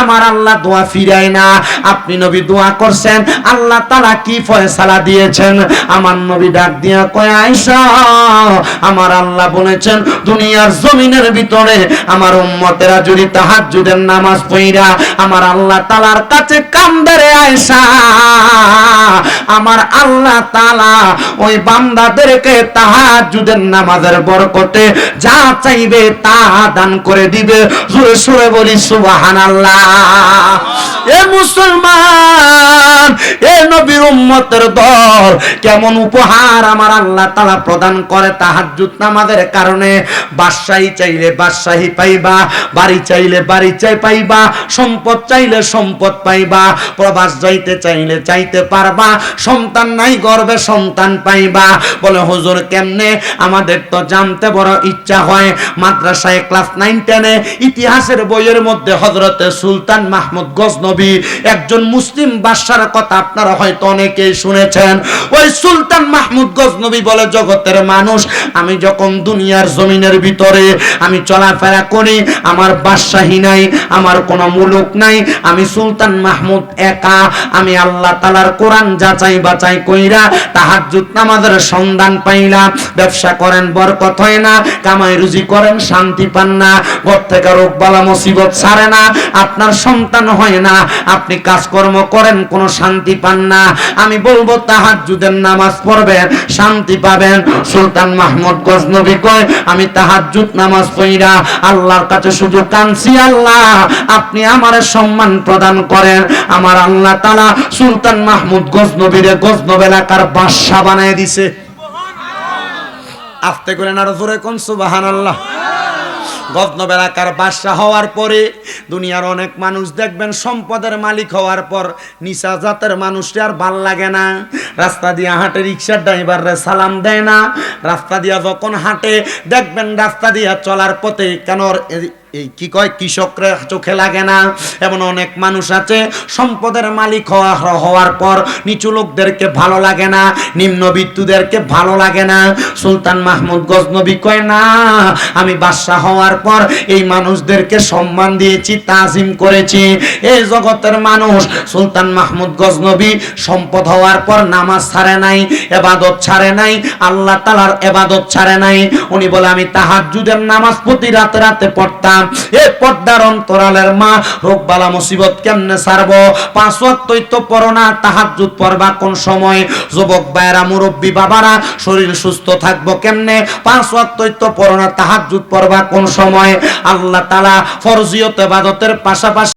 আমার আল্লাহ দোয়া ফিরায় না। আপনি নবী দোয়া করছেন, আল্লাহ তালা কি ফয়সালা দিয়েছেন? আমার নবী ডাক দিয়া কয় আয়সা আমার আল্লাহ বলেছেন, দুনিয়ার জমিনের ভিতরে আমার উম্মতেরা যদি তাহাজ্জুদের নামাজ পইরা আমার আল্লাহ তালার কাছে কান্দারে আয়সা আমার আল্লাহ তালা ওই বান্দাদেরকে তাহাজ্জুদের নামাজের বরকতে যা চাইবে তা দান করে দিবে। জোরে, সুরে বলি, সুবহানাল্লাহ। এ মুসলমান নবীর উম্মতের দল। কেমন উপহার আমার আল্লাহ তালা প্রদান করে তাহাজ্জুদ নামাজের কারণে? বাদশাহী চাইলে বাদশাহী পাইবা, বাড়ি চাইলে বাড়ি চাই পাইবা, সম্পদ চাইলে সম্পদ পাইবা, প্রবাস যাইতে চাইলে চাইতে পারবা, সন্তান নাই গর্বে সন্তান পাইবা। বলে, হুজুর, কেমনে? আমাদের তো জানতে বড় ইচ্ছা হয়। মাদ্রাসায় ক্লাস নাইন, টেনে ইতিহাসের বইয়ের মধ্যে হজরতে সুলতান মাহমুদ গজনবী একজন মুসলিম বাদশার কথা আপনারা হয়তো অনেকেই শুনেছেন, ওই সুলতান মাহমুদ গজনবী বলে জগতের মানুষ, আমি যখন দুনিয়ার জমিনের ভিতরে আমি চলাফেরা করি, আমার বাদশাহী নাই, আমার কোনো মুলুক নাই, আমি সুলতান মাহমুদ একা, আমি আল্লাহ তালার কোরআন যাচাই বাচাই কইরা তাহাজ্জুদ নামাজের সন্ধান পাইলাম। ব্যবসা করেন, বরকত হয় না, কামাই রুজি করেন, শান্তি পান না, ঘর থেকে রোগ বালা মুসিবত ছাড়ে না, আপনার সন্তান হয় না, আপনি কাজকর্ম করেন, কোনো শান্তি পান না আমি বলব তাহাজ্জুদের নামাজ পড়বেন, শান্তি পাবেন। সুলতান মাহমুদ গজনবী কয়, আমি তাহাজ্জুদ নামাজ পড়িরা আল্লাহর কাছে শুধু কানছি আল্লাহ, আপনি আমার সম্মান প্রদান করেন। আমার আল্লাহ তালা সুলতান মাহমুদ গজনবীরে গজনব এলাকার বাদশা বানায় দিছে। আস্তে করে না জোরে কোন সুবাহান আল্লাহ গজনব এলাকার বাদশাহ হওয়ার পরে দুনিয়ার অনেক মানুষ দেখবেন সম্পদের মালিক হওয়ার পর নিশা জাতের মানুষটি আর ভালো লাগে না। রাস্তা দিয়ে হাঁটে রিক্সার ড্রাইভাররে সালাম দেয় না। রাস্তা দিয়া যখন হাঁটে, দেখবেন রাস্তা দিয়া চলার পথে কেন এই- কি কয়? কৃষকরা চোখে লাগে না। এমন অনেক মানুষ আছে, সম্পদের মালিক হওয়া হওয়ার পর নিচু লোকদেরকে ভালো লাগে না নিম্নবিত্তুদেরকে ভালো লাগে না। সুলতান মাহমুদ গজনবী কয়, না, আমি বাদশাহ হওয়ার পর এই মানুষদেরকে সম্মান দিয়েছি, তাজিম করেছি। এই জগতের মানুষ, সুলতান মাহমুদ গজনবী সম্পদ হওয়ার পর নামাজ ছাড়ে নাই, এবাদত ছাড়ে নাই, আল্লাহ তালার এবাদত ছাড়ে নাই। উনি বলে, আমি তাহাজ্জুদের নামাজ প্রতি রাতে রাতে পড়তাম এ পর্দার অন্তরালের মা, রোগ বালা মুসিবত কেমনে সারব? পাঁচ ওয়াক্তই তো পড়ো না পড়বা কোন সময়? যুবক ভাইয়েরা, মুরব্বী বাবারা, শরীর সুস্থ থাকব কেমনে? পাঁচ ওয়াক্তই তো পড়ো না, তাহাজ্জুদ পড়বা কোন সময়? আল্লাহ তালা ফরজিয়ত, এবাদতের পাশাপাশি